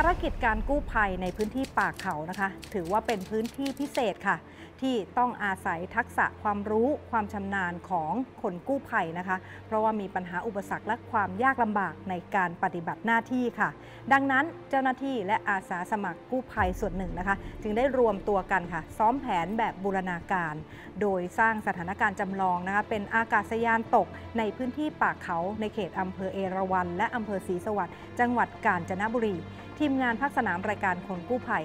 ภารกิจการกู้ภัยในพื้นที่ป่าเขานะคะ ถือว่าเป็นพื้นที่พิเศษค่ะ ที่ต้องอาศัยทักษะความรู้ความชำนาญของคนกู้ภัยนะคะ เพราะว่ามีปัญหาอุปสรรคและความยากลำบากในการปฏิบัติหน้าที่ค่ะ ดังนั้นเจ้าหน้าที่และอาสาสมัครกู้ภัยส่วนหนึ่งนะคะ จึงได้รวมตัวกันค่ะ ซ้อมแผนแบบบูรณาการ โดยสร้างสถานการณ์จำลองนะคะเป็นอากาศยานตกในพื้นที่ป่าเขาในเขตอำเภอเอราวัณและอำเภอศรีสวัสดิ์จังหวัดกาญจนบุรี ทีมงานภาคสนามรายการคนกู้ภัย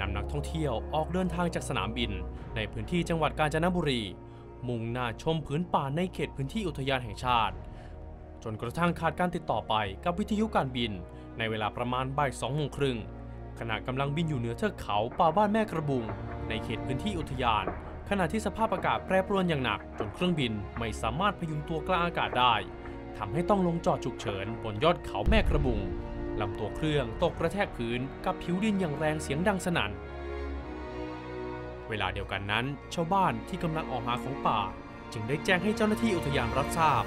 นำนักท่องเที่ยวออกเดินทางจากสนามบิน ในพื้นที่จังหวัดกาญจนบุรี มุ่งหน้าชมพื้นป่าในเขตพื้นที่อุทยานแห่งชาติ จนกระทั่งขาดการติดต่อไปกับวิทยุการบิน ในเวลาประมาณบ่ายสองโมงครึ่งขณะกำลังบินอยู่เหนือเทือกเขาป่าบ้านแม่กระบุง ในเขตพื้นที่อุทยาน ขณะที่สภาพอากาศแปรปรวนอย่างหนัก จนเครื่องบินไม่สามารถพยุงตัวกลางอากาศได้ทำให้ต้องลงจอดฉุกเฉินบนยอดเขาแม่กระบุง ลำตัวเครื่องตกกระแทกพื้นกับผิวดินอย่างแรงเสียงดังสนั่น เวลาเดียวกันนั้น ชาวบ้านที่กำลังออกหาของป่า จึงได้แจ้งให้เจ้าหน้าที่อุทยานรับทราบ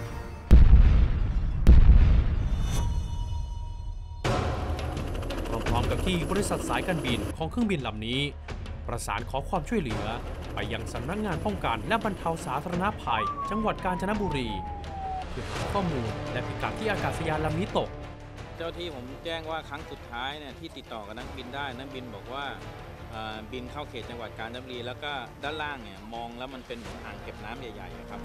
พร้อมๆกับที่บริษัทสายการบินของเครื่องบินลำนี้ ประสานขอความช่วยเหลือ ไปยังสำนักงานป้องกันและบรรเทาสาธารณภัย จังหวัดกาญจนบุรี เพื่อหาข้อมูลและพิกัดที่อากาศยานลำนี้ตก จ้าที่ผมแจ้งว่าครั้งสุดท้ายเนี่ยที่ติดต่อกับนักบินได้นักบินบอกว่าบินเข้าเขตจังหวัดกาญจนบุรีแล้วก็ด้านล่างเนี่ยมองแล้วมันเป็นเหมือนอ่างเก็บน้ำใหญ่ๆครับ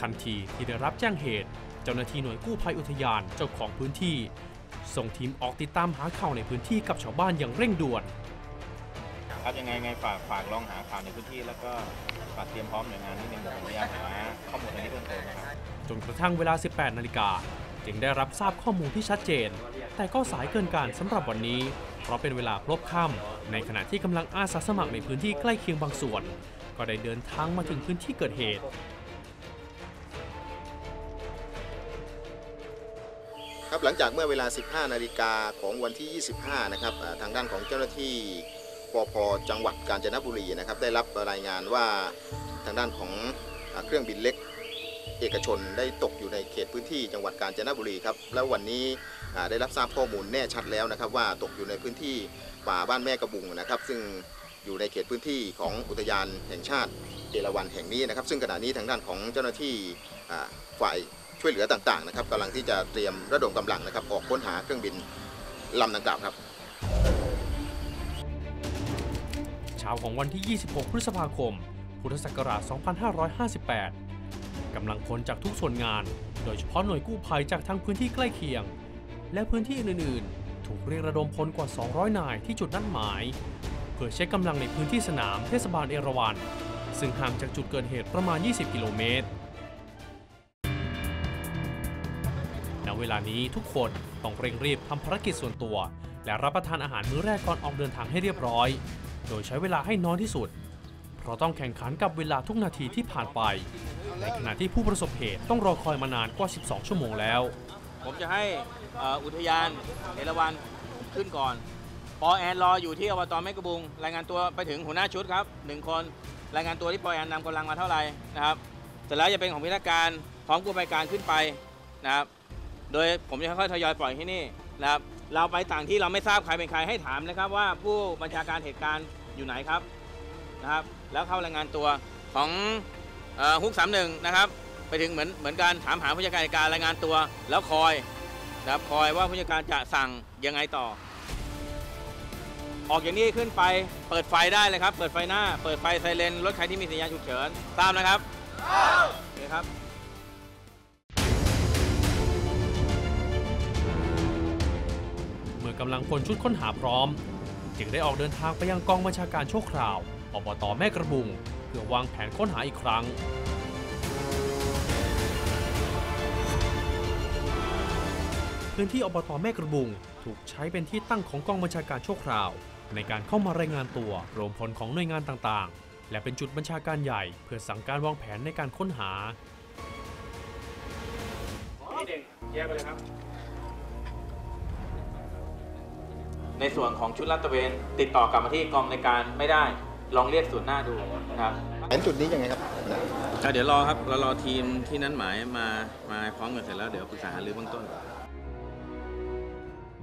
ทันทีที่ได้รับแจ้งเหตุ เจ้าหน้าที่หน่วยกู้ภัยอุทยานเจ้าของพื้นที่ ส่งทีมออกติดตามหาข่าวในพื้นที่กับชาวบ้านอย่างเร่งด่วน ครับยังไงไงฝากฝากลองหาข่าวในพื้นที่แล้วก็ฝากเตรียมพร้อมหน่วยงานนิดนึงเดี๋ยวผมพยายามหาข้อมูลอันนี้เพิ่มเติมนะครับจนกระทั่งเวลา 18 นาฬิกาจึงได้รับทราบข้อมูลที่ชัดเจน แต่ก็สายเกินการสำหรับวันนี้ เพราะเป็นเวลาพลบค่ำในขณะที่กำลังอาสาสมัครในพื้นที่ใกล้เคียงบางส่วน ก็ได้เดินทางมาถึงพื้นที่เกิดเหตุครับหลังจากเมื่อเวลา 15 นาฬิกาของวันที่ 25 นะครับอ่าทางด้านของเจ้าหน้าที่ ปพจังหวัดกาญจนบุรีนะครับได้รับรายงานว่าทางด้านของเครื่องบินเล็กเอกชนได้ตกอยู่ในเขตพื้นที่จังหวัดกาญจนบุรีครับแล้ววันนี้ได้รับทราบข้อมูลแน่ชัดแล้วนะครับ ว่าตกอยู่ในพื้นที่ป่าบ้านแม่กระบุงนะครับ ซึ่งอยู่ในเขตพื้นที่ของอุทยานแห่งชาติเอราวัณแห่งนี้นะครับ ซึ่งขณะนี้ทางด้านของเจ้าหน้าที่ฝ่ายช่วยเหลือต่างๆนะครับกำลังที่จะเตรียมระดมกำลังนะครับออกค้นหาเครื่องบินลำดังกล่าวครับ เช้าของวันที่ 26 พฤษภาคม พุทธศักราช 2558 กำลังพลจากทุกส่วนงาน โดยเฉพาะหน่วยกู้ภัยจากทั้งพื้นที่ใกล้เคียง และพื้นที่อื่น ๆ ถูกเรียกระดมพลกว่า 200 นายที่จุดนัดหมาย เพื่อเช็คกำลังในพื้นที่สนามเทศบาลเอราวัณซึ่งห่างจากจุดเกิดเหตุประมาณ 20 กิโลเมตรณเวลานี้ทุกคนต้องเร่งรีบทำภารกิจส่วนตัว และรับประทานอาหารมื้อแรกก่อนออกเดินทางให้เรียบร้อย โดยใช้เวลาให้น้อยที่สุด เพราะต้องแข่งขันกับเวลาทุกนาทีที่ผ่านไป ในขณะที่ผู้ประสบเหตุต้องรอคอยมานานกว่า 12 ชั่วโมงแล้ว ผมจะให้อ,อุทยานเอราวัณขึ้นก่อนปอแอนรออยู่ที่อบตแม่กระบุง รายงานตัวไปถึงหัวหน้าชุดครับหนึ่งคนรายงานตัวที่ปอแอนนำกำลังมาเท่าไหร่นะครับเสร็จแล้วจะเป็นของพิธการพร้อมกู้ภัยการขึ้นไปนะครับโดยผมจะค่อยๆทยอยปล่อยที่นี่นะครับเราไปต่างที่เราไม่ทราบใครเป็นใครให้ถามนะครับว่าผู้บัญชาการเหตุการณ์ อยู่ไหนครับนะครับ แล้วเข้ารายงานตัวของฮุกสามหนึ่งนะครับ ไปถึงเหมือนเหมือนการถามหาผู้จัดการการรายงานตัว แล้วคอยนะครับคอยว่าผู้จัดการจะสั่งยังไงต่อ ออกอย่างนี้ขึ้นไปเปิดไฟได้เลยครับ เปิดไฟหน้า เปิดไฟไซเรนรถใครที่มีสัญญาณฉุกเฉินตามนะครับโอเคครับเมื่อกำลังพลชุดค้นหาพร้อม จึงได้ออกเดินทางไปยังกองบัญชาการชั่วคราวอบตแม่กระบุง เพื่อวางแผนค้นหาอีกครั้ง พื้นที่อบตแม่กระบุงถูกใช้เป็นที่ตั้งของกองบัญชาการชั่วคราว ในการเข้ามารายงานตัวรวมพลของหน่วยงานต่างๆ และเป็นจุดบัญชาการใหญ่ เพื่อสั่งการวางแผนในการค้นหาหนึ่งแยกไปเลยครับ ในส่วนของชุดลาดตระเวน ติดต่อกลับมาที่กองในการไม่ได้ลองเรียกส่วนหน้าดูนะครับแผนจุดนี้ยังไงครับอะเดี๋ยวรอครับเรารอทีมที่นั้นหมายมามาพร้อมกันเสร็จแล้วเดี๋ยวปรึกษาหารือเบื้องต้น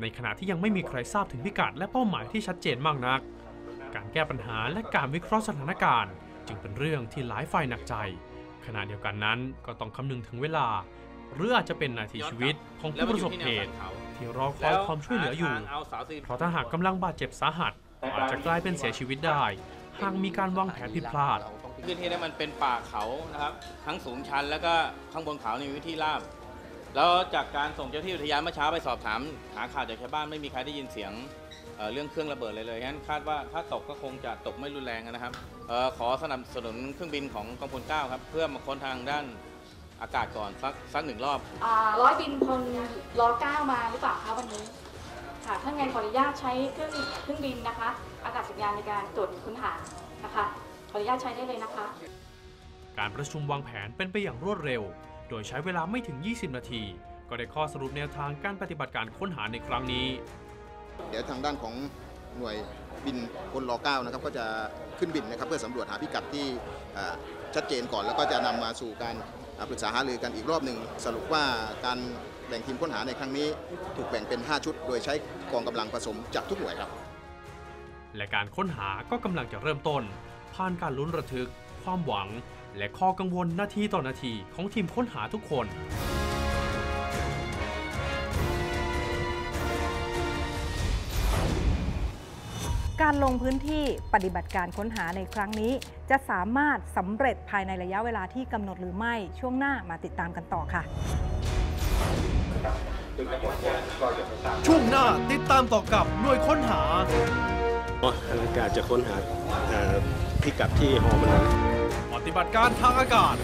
ในขณะที่ยังไม่มีใครทราบถึงพิกัดและเป้าหมายที่ชัดเจนมากนัก การแก้ปัญหาและการวิเคราะห์สถานการณ์ จึงเป็นเรื่องที่หลายฝ่ายหนักใจ ขณะเดียวกันนั้นก็ต้องคำนึงถึงเวลา หรืออาจจะเป็นนาทีชีวิตของผู้ประสบเหตุ ที่รอคอยความช่วยเหลืออยู่ เพราะถ้าหากกำลังบาดเจ็บสาหัสก็อาจจะกลายเป็นเสียชีวิตได้ หากมีการวางแผนผิดพลาดพื้นที่นี้มันเป็นป่าเขานะครับ ทั้งสูงชันแล้วก็ข้างบนเขานี่มีวิธีราบแล้วจากการส่งเจ้าที่อุทยานเมื่อเช้าไปสอบถาม หาข่าวจากชาวบ้านไม่มีใครได้ยินเสียงเอ่อเรื่องเครื่องระเบิดเลยเลยงั้นคาดว่าถ้าตกก็คงจะตกไม่รุนแรงนะครับเออขอสนับสนุนเครื่องบินของกองพลเก้าครับเพื่อมาค้นทางด้าน อากาศก่อนสักสักหนึ่งรอบ อ่าร้อยบินพลร้อยเก้ามาหรือเปล่าคะวันนี้ ค่ะถ้างั้นขออนุญาตใช้เครื่องเครื่องบินนะคะ อากาศยานในการตรวจค้นหานะคะ ขออนุญาตใช้ได้เลยนะคะ การประชุมวางแผนเป็นไปอย่างรวดเร็ว โดยใช้เวลาไม่ถึง 20 นาที ก็ได้ข้อสรุปแนวทางการปฏิบัติการค้นหาในครั้งนี้ เดี๋ยวทางด้านของหน่วยบินพลร9นะครับก็จะขึ้นบินนะครับเพื่อสำรวจหาพิกัดที่อ่าชัดเจนก่อนแล้วก็จะนำมาสู่การอ่า ปรึกษาหารือกันอีกรอบหนึ่งสรุปว่าการแบ่งทีมค้นหาในครั้งนี้ ถูกแบ่งเป็น 5 ชุด โดยใช้กองกำลังผสมจากทุกหน่วยครับ และการค้นหาก็กำลังจะเริ่มต้น ผ่านการลุ้นระทึก ความหวัง และข้อกังวลนาทีต่อนาทีของทีมค้นหาทุกคน การลงพื้นที่ปฏิบัติการค้นหาในครั้งนี้ จะสามารถสำเร็จภายในระยะเวลาที่กำหนดหรือไม่ช่วงหน้ามาติดตามกันต่อค่ะ ช่วงหน้าติดตามต่อกับหน่วยค้นหาทางอากาศจะค้นหาเอ่อพิกัดที่หอมันนั้นปฏิบัติการทางอากาศ